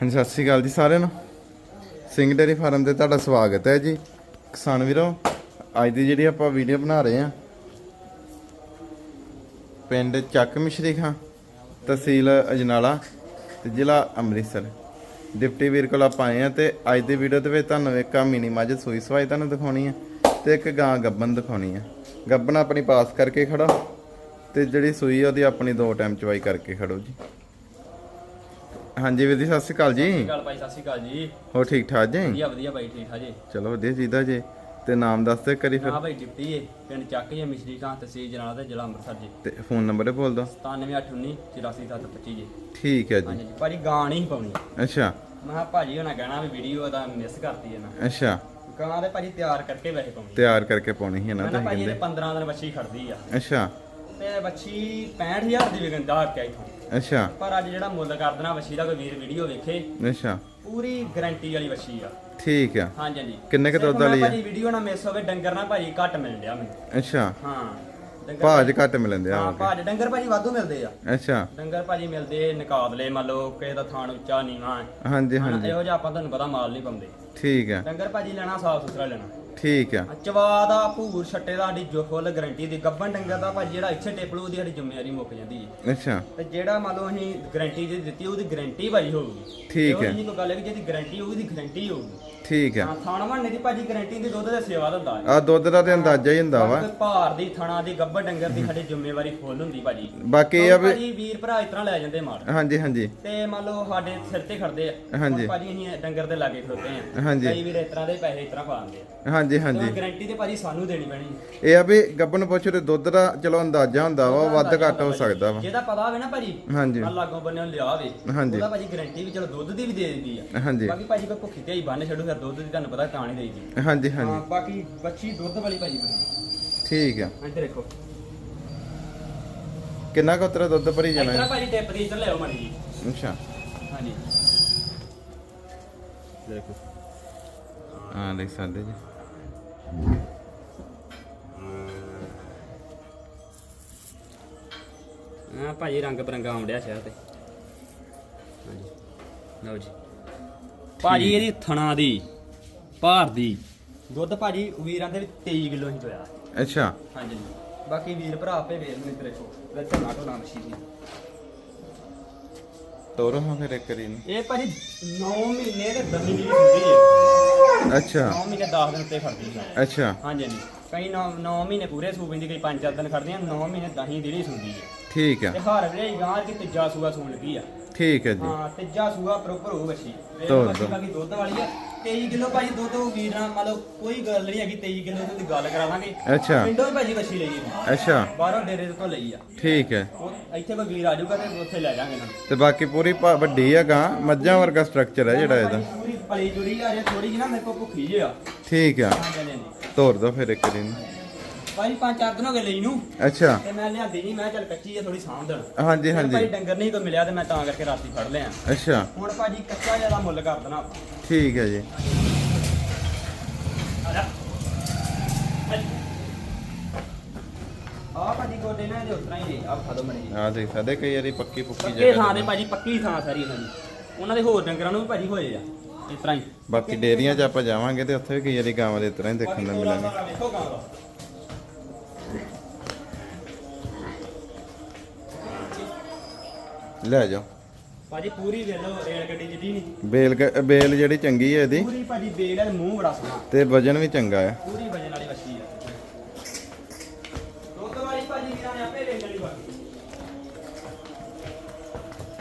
ਹਾਂਜੀ, ਸਤਿ ਸ਼੍ਰੀ ਅਕਾਲ ਜੀ ਸਾਰਿਆਂ ਨੂੰ। ਸਿੰਘ ਡੇਰੀ ਫਾਰਮ ਤੇ ਤੁਹਾਡਾ ਸਵਾਗਤ ਹੈ ਜੀ। ਕਿਸਾਨ ਵੀਰੋ, ਅੱਜ ਦੀ ਜਿਹੜੀ ਆਪਾਂ ਵੀਡੀਓ ਬਣਾ ਰਹੇ ਹਾਂ, ਪਿੰਡ ਚੱਕ ਮਿਸ਼ਰੀ ਖਾਂ, ਤਹਿਸੀਲ ਅਜਨਾਲਾ ਤੇ ਜ਼ਿਲ੍ਹਾ ਅੰਮ੍ਰਿਤਸਰ। ਡਿਪਟੀ ਵੀਰ ਕੋਲ ਆਪਾਂ ਆਏ ਆ ਤੇ ਅੱਜ ਦੀ ਵੀਡੀਓ ਦੇ ਵਿੱਚ ਤੁਹਾਨੂੰ ਇੱਕ ਆ ਮਿਨੀ ਮੱਝ ਸੂਈ ਸਵਾਈ ਤੁਹਾਨੂੰ ਦਿਖਾਉਣੀ ਹੈ ਤੇ ਇੱਕ ਗਾਂ ਗੱਬਨ ਦਿਖਾਉਣੀ ਹੈ। ਗੱਬਨ ਆਪਣੀ ਪਾਸ ਕਰਕੇ ਖੜੋ ਤੇ ਜਿਹੜੀ ਸੂਈ ਉਹਦੀ ਆਪਣੀ ਦੋ ਟਾਈਮ ਚਵਾਈ ਕਰਕੇ ਖੜੋ ਜੀ। ਹਾਂਜੀ ਵੀਰ ਜੀ ਸਤਿ ਸ਼੍ਰੀ ਅਕਾਲ ਜੀ। ਗੱਲ ਭਾਈ ਸਤਿ ਸ਼੍ਰੀ ਅਕਾਲ ਜੀ। ਹੋ ਠੀਕ ਠਾਕ ਜੀ? ਵਧੀਆ ਵਧੀਆ ਭਾਈ ਠੀਕ ਠਾਕ ਜੀ। ਚਲੋ ਵਧੀਆ ਜੀਦਾ ਜੀ। ਤੇ ਨਾਮ ਦੱਸ ਦੇ ਕਰੀ ਫਿਰ। ਹਾਂ ਭਾਈ ਡਿਪਟੀ ਏ ਪਿੰਡ ਚੱਕ ਜੇ ਮਿਸ਼ਰੀ ਖਾਂ ਤਹਿਸੀਲ ਜਨਾਲਾ ਤੇ ਜ਼ਿਲ੍ਹਾ ਅੰਮ੍ਰਿਤਸਰ ਜੀ। ਤੇ ਫੋਨ ਨੰਬਰ ਇਹ ਬੋਲ ਦੋ 97819 84725 ਜੀ। ਠੀਕ ਹੈ ਜੀ। ਹਾਂਜੀ ਭਾਜੀ ਗਾਂ ਨਹੀਂ ਪਾਉਣੀ। ਅੱਛਾ। ਮੈਂ ਕਿਹਾ ਭਾਜੀ ਹੋਣਾ ਕਹਿਣਾ ਵੀ ਵੀਡੀਓ ਦਾ ਮਿਸ ਕਰਤੀ ਹੈ ਨਾ। ਅੱਛਾ। ਗਾਂ ਦੇ ਭਾਜੀ ਤਿਆਰ ਕਰਕੇ ਵੈਸੇ ਪਾਉਣੀ ਤਿਆਰ ਕਰਕੇ ਪਾਉਣੀ ਸੀ ਨਾ ਮੈਂ ਨਾ ਤੁਸੀਂ ਭਾਜੀ ਇਹਦੇ ਕਹਿੰਦੇ 15 ਦਿਨ ਬੱਚੀ ਖੜਦੀ ਆ। ਅੱਛਾ। ਤੇ ਬੱਚੀ 65000 ਦੀ ਵਿਕਣ ਦਾ ਹੱਕ ਹੈ ਇਥੋਂ। ਅੱਛਾ। ਪਰ ਅੱਜ ਜਿਹੜਾ ਮੁੱਲ ਕਰ ਦੇਣਾ ਦਾ ਕੋਈ ਵੀਰ ਵੀਡੀਓ ਵੇਖੇ। ਅੱਛਾ। ਪੂਰੀ ਗਾਰੰਟੀ ਵਾਲੀ ਬੱਚੀ ਆ। ਠੀਕ ਆ। ਹਾਂਜੀ ਹਾਂਜੀ। ਕਿੰਨੇ ਕੁ ਦੁੱਧ ਵਾਲੀ ਆ? ਭਾਜੀ ਵੀਡੀਓ ਨਾ ਮਿਸ ਹੋਵੇ ਡੰਗਰ ਨਾ ਭਾਜੀ ਘੱਟ ਮਿਲ ਡਿਆ ਮੈਨੂੰ। ਅੱਛਾ। ਹਾਂ। ਭਾਜ ਘੱਟ ਮਿਲਦੇ ਆ ਹਾਂ ਭਾਜ ਡੰਗਰ ਭਾਜੀ ਵਾਧੂ ਮਿਲਦੇ ਆ। ਅੱਛਾ। ਡੰਗਰ ਭਾਜੀ ਮਿਲਦੇ ਨਿਕਾਦਲੇ ਮੰਨ ਲਓ ਕਿਸੇ ਦਾ ਥਾਣ ਉੱਚਾ ਨੀਵਾਂ। ਹਾਂਜੀ ਹਾਂਜੀ। ਇਹੋ ਜਿਹਾ ਆਪਾਂ ਤੁਹਾਨੂੰ ਪਤਾ ਮਾਲ ਨਹੀਂ ਪਾਉਂਦੇ। ਠੀਕ ਆ। ਡੰਗਰ ਭਾਜੀ ਲੈਣਾ ਸਾਫ਼ ਸੁਥਰਾ ਲੈਣਾ। ਠੀਕ ਆ। ਚਵਾ ਦਾ ਭੂਰ ਛੱਟੇ ਦਾ ਸਾਡੀ ਜੋ ਫੁੱਲ ਗਾਰੰਟੀ ਦੀ ਗੱਬਨ ਡੰਗਰ ਦਾ ਭਾਜੀ ਜਿਹੜਾ ਇੱਥੇ ਟੇਪਲੂ ਦੀ ਸਾਡੀ ਜ਼ਿੰਮੇਵਾਰੀ ਮੁੱਕ ਜਾਂਦੀ ਹੈ। ਅੱਛਾ। ਤੇ ਜਿਹੜਾ ਮੰਨ ਲਓ ਅਸੀਂ ਗਾਰੰਟੀ ਦੀ ਦਿੱਤੀ ਉਹਦੀ ਗਾਰੰਟੀ ਭਾਜੀ ਹੋਊਗੀ। ਠੀਕ ਹੈ। ਜਿਹੀ ਕੋਈ ਗੱਲ ਹੈ ਕਿ ਜਿਹਦੀ ਗਾਰੰਟੀ ਹੋਊਗੀ ਦੀ ਗਾਰੰਟੀ ਹੋਊਗੀ। ਠੀਕ ਆ ਹਾਂ ਥਾਣ ਬਣਨੇ ਦੀ ਭਾਜੀ ਗਾਰੰਟੀ ਦੀ ਦੁੱਧ ਦੇ ਸੇਵਾ ਦਾ ਹੈ ਆ ਦੁੱਧ ਦਾ ਤੇ ਅੰਦਾਜ਼ਾ ਹੀ ਹੁੰਦਾ ਵਾ। ਬਾਕੀ ਭਾਰ ਦੀ ਥਣਾ ਦੀ ਗੱਬਰ ਡੰਗਰ ਦੀ ਸਾਡੀ ਜ਼ਿੰਮੇਵਾਰੀ ਫੁੱਲ ਹੁੰਦੀ ਭਾਜੀ। ਬਾਕੀ ਇਹ ਆ ਵੀ ਭਾਜੀ ਵੀਰ ਭਰਾ ਇਸ ਤਰ੍ਹਾਂ ਲੈ ਜਾਂਦੇ ਮਾਲ। ਹਾਂਜੀ ਹਾਂਜੀ। ਤੇ ਮੰਨ ਲਓ ਸਾਡੇ ਸਿਰ ਤੇ ਖੜਦੇ ਆ। ਹਾਂਜੀ। ਭਾਜੀ ਅਸੀਂ ਡੰਗਰ ਦੇ ਲਾਗੇ ਖੜੋਤੇ ਆ। ਹਾਂਜੀ। ਕਈ ਵੀਰ ਇਸ ਤਰ੍ਹਾਂ ਦੇ ਪੈਸੇ ਇਸ ਤਰ੍ਹਾਂ ਪਾ ਦਿੰਦੇ ਆ। ਹਾਂਜੀ ਹਾਂਜੀ ਤੇ ਗਾਰੰਟੀ ਤੇ ਭਾਜੀ ਸਾਨੂੰ ਦੇਣੀ ਪੈਣੀ ਇਹ ਆ ਵੀ ਗੱਬਨ ਪੁੱਛੋ ਤੇ ਦੁੱਧ ਦਾ ਚਲੋ ਅੰਦਾਜ਼ਾ ਹੁੰਦਾ ਵਾ ਵੱਧ ਘੱਟ ਹੋ ਸਕਦਾ ਵਾ। ਜਿਹਦਾ ਪਤਾ ਹੋਵੇ ਨਾ ਭਾਜੀ ਹਾਂਜੀ। ਮੈਂ ਲਾਗੋਂ ਬੰਨਿਓ ਲਿਆ ਹੋਵੇ ਹਾਂਜੀ। ਉਹਦਾ ਭਾਜੀ ਗਾਰੰਟੀ ਵੀ ਚਲੋ ਦੁੱਧ ਦੀ ਵੀ ਦੇ ਦਿੰਦੀ ਆ। ਹਾਂਜੀ। ਬਾਕੀ ਭਾਜੀ ਕੋਈ ਭੁੱਖੀ ਤੇ ਹੀ ਬੰਨ ਛੱਡੂ ਫਿਰ ਦੁੱਧ ਦੀ ਤੁਹਾਨੂੰ ਪਤਾ ਤਾਂ ਨਹੀਂ ਦੇਈਦੀ। ਹਾਂਜੀ ਹਾਂ ਹਾਂਜੀ ਬਾਕੀ ਬੱਚੀ ਦੁੱਧ ਵਾਲੀ ਭਾਜੀ ਬਣੀ। ਠੀਕ ਆ। ਇੱਧਰ ਦੇਖੋ। ਕਿੰਨਾ ਕੁ ਤੇਰਾ ਦੁੱਧ ਭਰੀ ਜਾਣਾ? ਹੈ? ਭਾਜੀ ਟਿਪ ਦੀ ਇੱਧਰ ਲਿਆਓ ਮੜੀ ਜੀ। ਅੱਛਾ। ਹਾਂਜੀ। ਦੇਖੋ। ਹਾਂ ਦੇਖ ਸਕਦੇ ਜੀ। ਹਾਂ ਭਾਜੀ ਰੰਗ ਬਰੰਗਾ ਆਉਂਦਿਆ ਸ਼ਹਿਰ ਤੇ। ਹਾਂਜੀ। ਲਓ ਜੀ। ਭਾਜੀ ਇਹਦੀ ਥਣਾ ਦੀ ਭਾਰ ਦੀ। ਦੁੱਧ ਭਾਜੀ ਵੀਰਾਂ ਦੇ ਵੀ 23 ਕਿਲੋ ਹੀ ਚੋਇਆ ਅੱਛਾ। ਹਾਂਜੀ। ਬਾਕੀ ਵੀਰ ਭਰਾ ਆਪੇ ਵੇਖ ਲੈਣ ਤੇ ਦੇਖੋ। ਵਿੱਚ ਨਾ ਢੋਣਾ ਮਸ਼ੀ ਦੀ ਤੋਰੋ ਹਾਂ ਫਿਰ ਇੱਕ ਵਾਰੀ ਨੂੰ ਇਹ ਭਾਜੀ 9 ਮਹੀਨੇ ਤੇ 10 ਦਿਨ ਦੀ ਹੁੰਦੀ ਹੈ। ਅੱਛਾ। 9 ਮਹੀਨੇ 10 ਦਿਨ ਉੱਤੇ ਖੜਦੀ ਹੈ। ਅੱਛਾ। ਹਾਂਜੀ ਹਾਂਜੀ। ਕਈ 9 9 ਮਹੀਨੇ ਪੂਰੇ ਸੂ ਪੈਂਦੀ ਕਈ 5-4 ਦਿਨ ਖੜਦੀਆਂ 9 ਮਹੀਨੇ 10 ਦਿਨ ਹੀ ਸੁਣਦੀ ਹੈ। ਠੀਕ ਤੇ ਹਰ ਵੇਲੇ ਗਾਂ ਕਿ ਤੀਜਾ ਸੂਆ ਸੂਣ ਲੱਗੀ ਆ। ਠੀਕ ਹੈ ਜੀ। ਹਾਂ ਤੀਜਾ ਸੂਆ ਪ੍ਰੋਪਰ ਹੋਊ ਬੱਚੀ ਇਹ ਤੋਰ ਬੱਚੀ ਦਿਓ। ਬਾਕੀ ਦੁੱਧ ਵਾਲੀ ਆ। 23 ਕਿਲੋ ਭਾਜੀ ਦੁੱਧ ਵੀਰ ਨਾਲ ਮੰਨ ਲਓ ਕੋਈ ਗੱਲ ਨਹੀਂ ਹੈਗੀ 23 ਕਿਲੋ ਦੀ ਗੱਲ ਕਰਾ ਦਾਂਗੇ। ਅੱਛਾ। ਪਿੰਡੋਂ ਹੀ ਭਾਜੀ ਬੱਚੀ ਲਈ ਹੈ ਅੱਛਾ। ਬਾਹਰੋਂ ਡੇਰੇ ਤੋਂ ਲਈ ਆ। ਠੀਕ ਹੈ। ਉਹ ਇੱਥੇ ਕੋਈ ਵੀਰ ਆ ਜਾਊਗਾ ਤੇ ਉੱਥੇ ਲੈ ਜਾਾਂਗੇ ਨੂੰ। ਤੇ ਬਾਕੀ ਪੂਰੀ ਭਾ- ਵੱਡੀ ਆ ਗਾਂ ਮੱਝਾਂ ਵਰਗਾ ਸਟਰਕਚਰ ਹੈ ਜਿਹੜਾ ਇਹਦਾ। ਪੂਰੀ ਪਲੀ ਜੁੜੀ ਆ ਜੇ ਥੋੜੀ ਜਿਹੀ ਨਾ ਮੇਰੇ ਕੋਲ ਭੁੱਖੀ ਜੇ ਆ। ਠੀਕ ਆ। ਹਾਂਜੀ। ਤੋਰ ਦੋ ਫਿਰ ਇੱਕ ਵਾਰੀ ਭਾਜੀ ਪੰਜ ਚਾਰ ਦਿਨ ਹੋ ਗਏ ਲਈ ਨੂੰ। ਅੱਛਾ। ਤੇ ਮੈਂ ਲਿਆਂਦੀ ਨਹੀਂ ਮੈਂ ਚੱਲ ਕੱਚੀ ਆ ਥੋੜੀ ਸਾਂਭ ਦੇਣ। ਹਾਂਜੀ ਹਾਂਜੀ। ਡੰਗਰ ਨਹੀਂ ਕੋਈ ਮਿਲਿਆ ਤੇ ਮੈਂ ਤਾਂ ਕਰਕੇ ਰਾਤੀ ਫੜ ਲਿਆ। ਅੱਛਾ। ਹੁਣ ਭਾਜੀ ਕੱਚਾ ਜ਼ਿਆਦਾ ਮੁੱਲ ਕਰ ਦੇਣਾ ਠੀਕ ਹੈ ਜੀ। ਆ ਭਾਜੀ ਗੋਡੇ ਨਾ ਇਹਦੇ ਉਤਰਾ ਹੀ ਨੇ। ਆ ਖਾ ਦੋ ਮਣੀ ਆ ਦੇਖ ਸਕਦੇ ਕਈ ਵਾਰੀ ਪੱਕੀ ਪੁੱਕੀ ਪੱਕੇ ਥਾਂ ਜਗ੍ਹਾ ਦੇ ਤੇ। ਭਾਜੀ ਪੱਕੀ ਥਾਂ ਸਾਰੀ ਇਹਨਾਂ ਦੀ। ਉਹਨਾਂ ਦੇ ਹੋਰ ਡੰਗਰਾਂ ਨੂੰ ਵੀ ਭਾਜੀ ਹੋਏ ਆ ਇਸ ਤਰ੍ਹਾਂ ਹੀ। ਬਾਕੀ ਡੇਰੀਆਂ 'ਚ ਆਪਾਂ ਜਾਵਾਂਗੇ ਤੇ ਉੱਥੇ ਵੀ ਕਈ ਵਾਰੀ ਗਾਵਾਂ ਦੇ ਤਰ੍ਹਾਂ ਹੀ ਦੇਖਣ ਨੂੰ ਮਿਲਣਗੇ। ਲੈ ਜਾਓ। ਭਾਜੀ ਪੂਰੀ ਵੇਲੋ ਰੇਲ ਗੱਡੀ ਜਿਹੜੀ ਨਹੀਂ ਬੇਲ ਬੇਲ ਜਿਹੜੀ ਚੰਗੀ ਹੈ ਇਹਦੀ। ਪੂਰੀ ਭਾਜੀ ਬੇਲ ਹੈ ਮੂੰਹ ਬੜਾ ਸੋਹਣਾ। ਤੇ ਵਜਨ ਵੀ ਚੰਗਾ ਹੈ। ਪੂਰੀ ਵਜਨ ਵਾਲੀ ਵੱਛੀ ਆ। ਦੁੱਧ ਵਾਲੀ ਭਾਜੀ ਵੀਰਾਂ ਨੇ ਆਪੇ ਵੇਚ ਲਈ ਬਾਕੀ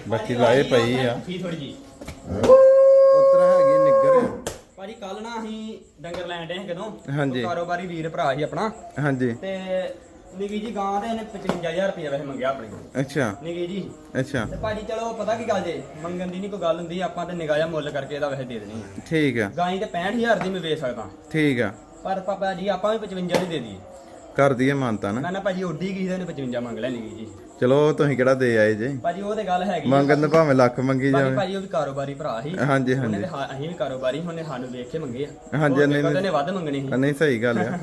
ਬਾਕੀ ਲਾਏ ਪਈ ਆ। ਕੀ ਥੋੜੀ ਜੀ ਉਤਰਾ ਹੈਗੀ ਨਿੱਗਰ। ਆ ਭਾਜੀ ਕੱਲ ਨਾ ਅਸੀਂ ਡੰਗਰ ਲੈਣ ਡੇ ਕਦੋਂ ਹਾਂਜੀ। ਉਹ ਕਾਰੋਬਾਰੀ ਵੀਰ ਭਰਾ ਸੀ ਆਪਣਾ। ਹਾਂਜੀ। ਤੇ ਨਿੱਕੀ ਜੀ ਗਾਂ ਦੇ ਇਹਨੇ 55000 ਰੁਪਏ ਵੈਸੇ ਮੰਗਿਆ ਆਪਣੇ ਕੋਲ। ਅੱਛਾ। ਨਿੱਕੀ ਜੀ। ਅੱਛਾ। ਤੇ ਭਾਜੀ ਚਲੋ ਪਤਾ ਕੀ ਗੱਲ ਜੇ ਮੰਗਣ ਦੀ ਨਹੀਂ ਕੋਈ ਗੱਲ ਹੁੰਦੀ ਆਪਾਂ ਤੇ ਨਿਗਾਹ ਜਿਹਾ ਮੁੱਲ ਕਰਕੇ ਇਹਦਾ ਵੈਸੇ ਦੇ ਦੇਣੀ ਆ। ਠੀਕ ਆ। ਗਾਂ ਤੇ 65000 ਦੀ ਮੈਂ ਵੇਚ ਸਕਦਾ। ਠੀਕ ਆ। ਪਰ ਪਾਪਾ ਜੀ ਆਪਾਂ ਵੀ 55 ਦੀ ਦੇ ਦਈਏ। ਕਰ ਦਈਏ ਮਾਨਤਾ ਨਾ। ਮੈਂ ਨਾ ਭਾਜੀ ਉੱਡੀ ਗਈ ਤੇ ਇਹਨੇ 55 ਮੰਗ ਲਿਆ ਨਿੱਕੀ ਜੀ। ਚਲੋ ਤੁਸੀਂ ਕਿਹੜਾ ਦੇ ਆਏ ਜੇ। ਭਾਜੀ ਉਹ ਤੇ ਗੱਲ ਹੈਗੀ ਆ। ਮੰਗਣ ਨੂੰ ਭਾਵੇਂ ਲੱਖ ਮੰਗੀ ਬਾਕੀ ਜਾਵੇ। ਭਾਜੀ ਉਹ ਵੀ ਕਾਰੋਬਾਰੀ ਭਰਾ ਸੀ। ਹਾਂਜੀ ਉਹਨੇ ਹਾਂਜੀ। ਤੇ ਹਾਂ- ਅਸੀਂ ਵੀ ਕਾਰੋਬਾਰੀ ਉਹਨੇ ਸਾਨੂੰ ਵੇਖ ਕੇ ਮੰਗੇ ਆ। ਹਾਂਜੀ, ਨਹੀਂ, ਨਹੀਂ। ਉਹਨੇ ਵੱਧ ਮੰਗਣੇ ਸੀ। ਨਹੀਂ ਸਹੀ ਗੱਲ ਆ।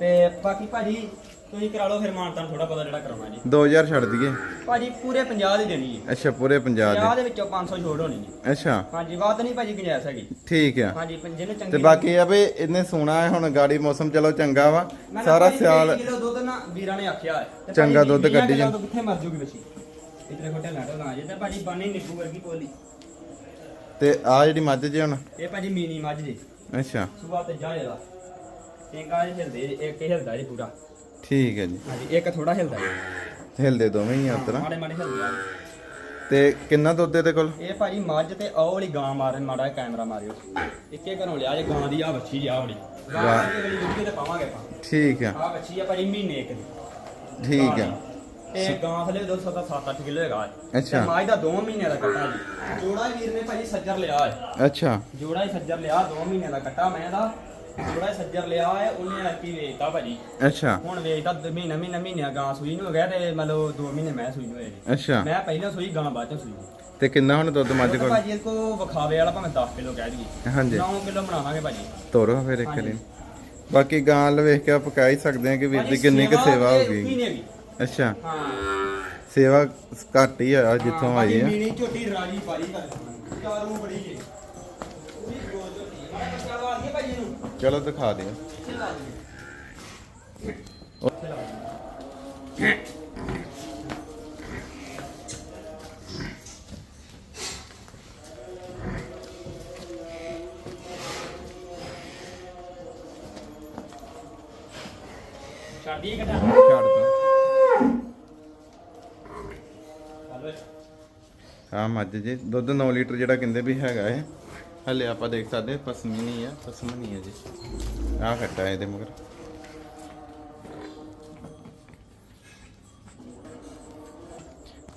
ਤੇ ਬਾਕੀ ਭਾਜੀ ਤੁਸੀਂ ਕਰਾ ਲਓ ਫਿਰ ਮਾਨਤਾਨ ਥੋੜਾ ਪਤਾ ਜਿਹੜਾ ਕਰਾਉਣਾ ਜੀ। 2000 ਛੱਡ ਦਈਏ। ਭਾਜੀ ਪੂਰੇ 50 ਦੀ ਦੇਣੀ ਹੈ। ਅੱਛਾ ਪੂਰੇ ਪੰਜਾਬ 50 ਦੇ ਵਿੱਚੋਂ 500 ਛੋੜ ਹੋਣੀ ਹੈ ਦੇ ਅੱਛਾ। ਹਾਂਜੀ ਬਾਤ ਨਹੀਂ ਭਾਜੀ ਗੁੰਜਾਇਸ਼ ਹੈਗੀ। ਠੀਕ ਆ। ਹਾਂਜੀ ਪੰ- ਜਿਹਨੂੰ ਚੰਗੀ ਤੇ ਬਾਕੀ ਆ ਵੀ ਇਹਨੇ ਸੋਣਾ ਹੈ ਹੁਣ ਗਾੜੀ ਮੌਸਮ ਚਲੋ ਚੰਗਾ ਵਾ। ਸਾਰਾ ਸਿਆਲ ਕਿਲੋ ਦੁੱਧ ਨਾ ਵੀਰਾਂ ਨੇ ਆਖਿਆ ਹੈ। ਤੇ ਚੰਗਾ ਭਾਜੀ ਦੁੱਧ ਵੀਹਾਂ ਕੱਢੀ ਕਿੱਲੋ ਜਾ। ਤੋਂ ਕਿੱਥੇ ਮਰ ਜੂਗੀ ਬੱਚੀ? ਇਤਨੇ ਖੋਟੇ ਲਾਟੋ ਨਾ ਜੇ ਤੇ ਭਾਜੀ ਬਾਨੀ ਨਿੱਕੂ ਵਰਗੀ ਪੋਲੀ ਤੇ ਆ ਜਿਹੜੀ ਮੱਝ ਜੀ ਹੁਣ? ਇਹ ਭਾਜੀ ਮੀਨੀ ਮੱਝ ਜੀ। ਅੱਛਾ। ਸੁਬਾ ਤੇ ਜਾਏ ਦਾ ਟਿੰਗਾ ਜਿਹਾ ਹਿਲਦੇ ਜੀ, ਇੱਕ ਹਿਲਦਾ ਜੀ ਪੂਰਾ। ਠੀਕ ਹੈ ਜੀ। ਹਾਂਜੀ ਇੱਕ ਥੋੜਾ ਹਿਲਦਾ ਜੀ। ਹਿਲਦੇ ਦੋਵੇਂ ਹੀ ਆ ਉਤਰਾ ਮਾੜੇ ਮਾੜੇ ਹਿਲਦੇ ਆ। ਤੇ ਕਿੰਨਾ ਦੁੱਧ ਇਹਦੇ ਕੋਲ? ਇਹ ਭਾਜੀ ਮੱਝ ਤੇ ਉਹ ਵਾਲੀ ਗਾਂ ਮਾਰੇ ਮਾੜਾ ਜਿਹਾ ਕੈਮਰਾ ਮਾਰਿਓ। ਇੱਕੇ ਘਰੋਂ ਲਿਆ ਜੇ ਗਾਂ ਦੀ ਆ ਵੱਛੀ ਜੀ ਆ ਵਾਲੀ। ਗਾਂ ਵਾਹ। ਦੀ ਵਾਲੀ ਵੀਡੀਓ ਤੇ ਪਾਵਾਂਗੇ ਆਪਾਂ। ਠੀਕ ਆ। ਆ ਵੱਛੀ ਆ ਭਾਜੀ ਮਹੀਨੇ ਇੱਕ ਦੀ। ਠੀਕ ਆ। ਤੇ ਗਾਂ ਥਲੇ ਦੁੱਧ ਸਦਾ 7-8 ਕਿਲੋ ਹੈਗਾ ਹੈ। ਅੱਛਾ। ਤੇ ਮੱਝ ਦਾ 2 ਮਹੀਨੇ ਦਾ ਕੱਟਾ ਜੀ। ਜੋੜਾ ਹੀ ਵੀਰ ਨੇ ਭਾਜੀ ਸੱਜਰ ਲਿਆ ਹੈ ਅੱਛਾ। ਜੋੜਾ ਹੀ ਸੱਜਰ ਲਿਆ 2 ਮਹੀਨੇ ਦਾ ਕੱਟਾ ਮੈਂ ਦਾ ਜੋੜਾ ਹੀ ਸੱਜਰ ਲਿਆ ਹੈ ਉਹਨੇ ਐਪੀ ਵੇਚਤਾ ਭਾਜੀ। ਅੱਛਾ। ਹੁਣ ਵੇਚਦਾ ਦ- ਮਹੀਨਾ ਮਹੀਨਾ ਮਹੀਨਾ ਗਾਂ ਸੂਈ ਨੂੰ ਹੋ ਗਿਆ ਤੇ ਮਤਲਬ 2 ਮਹੀਨੇ ਮੈਂ ਸੂਈ ਨੂੰ ਹੋਏ ਜੀ ਅੱਛਾ। ਮੈਂ ਪਹਿਲਾਂ ਸੂਈ ਗਾਂ ਬਾਅਦ ਚ ਸੂਈ। ਤੇ ਕਿੰਨਾ ਹੁਣ ਦੁੱਧ ਮੱਝ ਦੁੱਧ ਕੋਲ? ਭਾਜੀ ਇਹ ਕੋ ਵਿਖਾਵੇ ਵਾਲਾ ਭਾਵੇਂ 10 ਕਿਲੋ ਕਹਿ ਦਈਏ। ਹਾਂਜੀ। 9 ਕਿਲੋ ਬਣਾਵਾਂਗੇ ਭਾਜੀ। ਤੋਰੋ ਫਿਰ ਇੱਕ ਹਾਂਜੀ। ਵਾਰੀ। ਬਾਕੀ ਗਾਂ ਵੱਲ ਵੇਖ ਕੇ ਆਪਾਂ ਕਹਿ ਹੀ ਸਕਦੇ ਹਾਂ ਕਿ ਵੀਰ ਦੀ ਕਿੰਨੀ ਕੁ ਸੇਵਾ ਹੋ ਗਈ। ਅੱਛਾ। ਹਾਂ। ਸੇਵਾ ਘੱਟ ਹੀ ਆ ਜਿੱਥੋਂ ਆਈ ਆ। ਮੀਣੀ ਝੋਟੀ ਰਾਜੀ ਪਾਰੀ ਕਰ ਚਾਰੂ ਬੜੀ ਜੀ। ਝੋਟੀ ਮੈਂ ਚਲੋ ਨੂੰ ਦਿਖਾ ਦਿਓ। ਛੱਡੀ ਦੋ ਆ ਮੱਝ ਜੀ ਦੁੱਧ 9 ਲੀਟਰ ਜਿਹੜਾ ਕਹਿੰਦੇ ਵੀ ਹੈਗਾ ਹੈ ਹਲੇ ਆਪਾਂ ਦੇਖ ਸਕਦੇ ਹਾਂ, ਪਸਮੀ ਨਹੀਂ ਆ ਪਸਮ ਨਹੀਂ ਹੈ ਜੀ। ਆ ਖੱਟਾ ਇਹਦੇ ਮਗਰ।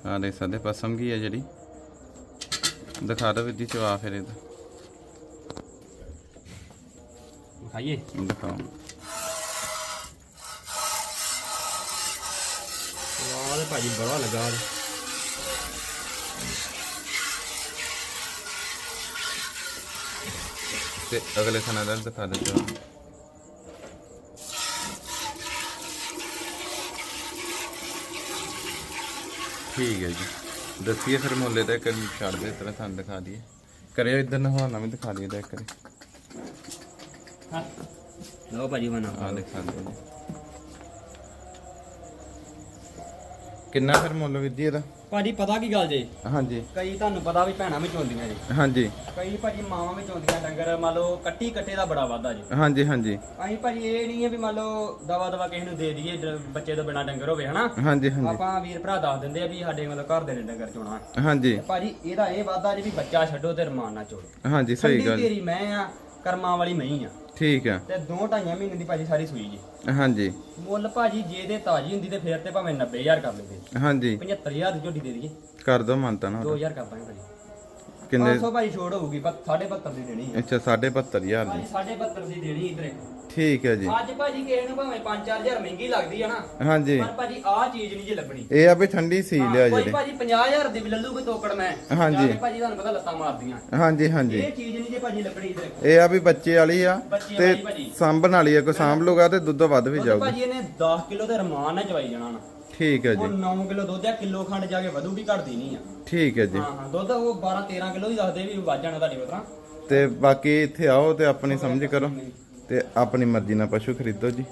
ਆ ਦੇਖ ਸਕਦੇ ਪਸਮ ਕੀ ਹੈ ਜਿਹੜੀ। ਦਿਖਾ ਦੋ ਵਿੱਦੀ ਚਵਾ ਫਿਰ ਇਹਦਾ। ਖਾਈਏ ਦਿਖਾਓ। ਵਾਹ ਤੇ ਭਾਜੀ ਬੜਾ ਲੱਗਾ। ਤੇ ਅਗਲੇ ਦਾ ਦਿਖਾ ਦੇ ਚਵਾ ਠੀਕ ਹੈ ਜੀ। ਦੱਸੀਏ ਫਿਰ ਮੁੱਲੇ ਤੇ ਇੱਕ ਛੱਡ ਦੇ ਤਰ੍ਹਾਂ ਤੁਹਾਨੂੰ ਦਿਖਾ ਦਈਏ। ਕਰਿਓ ਇਧਰ ਨਹਾਉਣਾ ਵੀ ਦਿਖਾ ਦਈਏ ਤਾਂ ਇੱਕ ਵਾਰੀ। ਹਾਂ ਲਓ ਭਾਜੀ ਬਣਾ ਆ ਦੇਖ ਸਕਦੇ ਹੋ ਜੀ। ਕਿੰਨਾ ਫਿਰ ਮੁੱਲ ਵਿੱਦੀ ਇਹਦਾ? ਭਾਜੀ ਪਤਾ ਕੀ ਗੱਲ ਜੇ? ਹਾਂਜੀ। ਕਈ ਤੁਹਾਨੂੰ ਪਤਾ ਵੀ ਭੈਣਾਂ ਵਿੱਚ ਹੁੰਦੀਆਂ ਜੀ। ਹਾਂਜੀ। ਕਈ ਭਾਜੀ ਮਾਵਾਂ ਵਿੱਚ ਹੁੰਦੀਆਂ ਡੰਗਰ ਮੰਨ ਲਓ ਕੱਟੀ ਕੱਟੇ ਦਾ ਬੜਾ ਵਾਧਾ ਜੀ। ਹਾਂਜੀ ਹਾਂਜੀ। ਅਸੀਂ ਭਾਜੀ ਇਹ ਨਹੀਂ ਹੈ ਵੀ ਮੰਨ ਲਓ ਦਵਾ ਦਵਾ ਕਿਸੇ ਨੂੰ ਦੇ ਦਈਏ ਡ- ਬੱਚੇ ਤੋਂ ਬਿਨਾ ਡੰਗਰ ਹੋਵੇ ਹਨਾ? ਹਾਂਜੀ ਹਾਂਜੀ। ਆਪਾਂ ਵੀਰ ਭਰਾ ਦੱਸ ਦਿੰਦੇ ਆ ਵੀ ਸਾਡੇ ਮਤਲਬ ਘਰ ਦੇ ਨੇ ਡੰਗਰ ਚੋਣਾ। ਹਾਂਜੀ। ਭਾਜੀ ਇਹਦਾ ਇਹ ਵਾਧਾ ਜੀ ਵੀ ਬੱਚਾ ਛੱਡੋ ਤੇ ਰਮਾਨ ਨਾ ਚੋੜੋ। ਹਾਂਜੀ ਸਹੀ ਠੰਡੀ ਗੱਲ। ਤੇਰੀ ਮੈਂ ਆ ਕਰਮਾਂ ਵਾਲੀ ਮੈਂ ਆ। ਠੀਕ ਆ ਤੇ ਦੋ ਢਾਈਆਂ ਮਹੀਨੇ ਦੀ ਭਾਜੀ ਸਾਰੀ ਸੂਈ ਜੀ। ਹਾਂਜੀ। ਮੁੱਲ ਭਾਜੀ ਜੇ ਦੇ ਤਾਜੀ ਹੁੰਦੀ ਤੇ ਫੇਰ ਤੇ ਭਾਵੇਂ 90000 ਕਰ ਲੈਂਦੇ। ਹਾਂਜੀ। 75000 ਦੀ ਝੋਟੀ ਦੇ ਦਈਏ। ਕਰ ਦੋ ਮੰਨਤਾ ਨਾ 2000 ਕਰ ਦਾਂਗੇ ਭਾਜੀ। ਕਿੰਨੇ? 500 ਭਾਜੀ ਛੋੜ ਹੋਊਗੀ ਪਰ 7.5 ਦੀ ਦੇਣੀ ਹੈ। ਅੱਛਾ 72500 ਦੀ। ਭਾਜੀ 7.5 ਦੀ ਦੇਣੀ ਇਧਰ ਠੀਕ ਹੈ ਜੀ। ਅੱਜ ਭਾਜੀ ਕਿਸੇ ਨੂੰ ਭਾਵੇਂ 5-4000 ਮਹਿੰਗੀ ਲੱਗਦੀ ਹੈ ਨਾ ਹਾਂਜੀ। ਪਰ ਭਾਜੀ ਆਹ ਚੀਜ਼ ਨਹੀਂ ਜੇ ਲੱਭਣੀ। ਇਹ ਆ ਵੀ ਠੰਡੀ ਸੀ ਲਿਆ ਕੋਈ ਜਿਹੜੇ। ਭਾਜੀ 50000 ਦੀ ਵੀ ਲੱਲੂ ਕੋਈ ਤੋਕੜ ਮੈਂ। ਹਾਂਜੀ। ਭਾਜੀ ਤੁਹਾਨੂੰ ਪਤਾ ਲੱਤਾਂ ਮਾਰਦੀਆਂ। ਹਾਂਜੀ ਹਾਂਜੀ। ਇਹ ਚੀਜ਼ ਨਹੀਂ ਜੇ ਭਾਜੀ ਲੱਭਣੀ ਇਧਰ। ਇਹ ਆ ਵੀ ਬੱਚੇ ਵਾਲੀ ਆ ਤੇ। ਸਾਂਭਣ ਵਾਲੀ ਆ ਕੋਈ ਸਾਂਭ ਲੂਗਾ ਤੇ ਦੁੱਧ ਵੱਧ ਵੀ ਜਾਊਗਾ। ਭਾਜੀ ਇਹਨੇ 10 ਕਿਲੋ ਤੇ ਰਮਾਨ ਨਾਲ ਚਵਾਈ ਜਾਣਾ ਨਾ। ਠੀਕ ਹੈ ਜੀ। ਹੁਣ 9 ਕਿਲੋ ਦੁੱਧ ਆ ਕਿਲੋ ਖੰਡ ਜਾ ਕੇ ਵਧੂਗੀ ਘਟਦੀ ਨਹੀਂ ਆ। ਠੀਕ ਹੈ ਜੀ। ਹਾਂ ਹਾਂ ਦੁੱਧ ਉਹ 12 13 ਕਿਲੋ ਹੀ ਦੱਸਦੇ ਵੀ ਵੱਧ ਜਾਣਾ ਤੁਹਾਡੀ ਪਤਰਾ ਤੇ। ਬਾਕੀ ਇੱਥੇ ਆਓ ਤੇ ਆਪਣੀ ਸਮਝ ਕਰੋ। ਤੇ ਆਪਣੀ ਮਰਜ਼ੀ ਨਾਲ ਪਸ਼ੂ ਖਰੀਦੋ ਜੀ।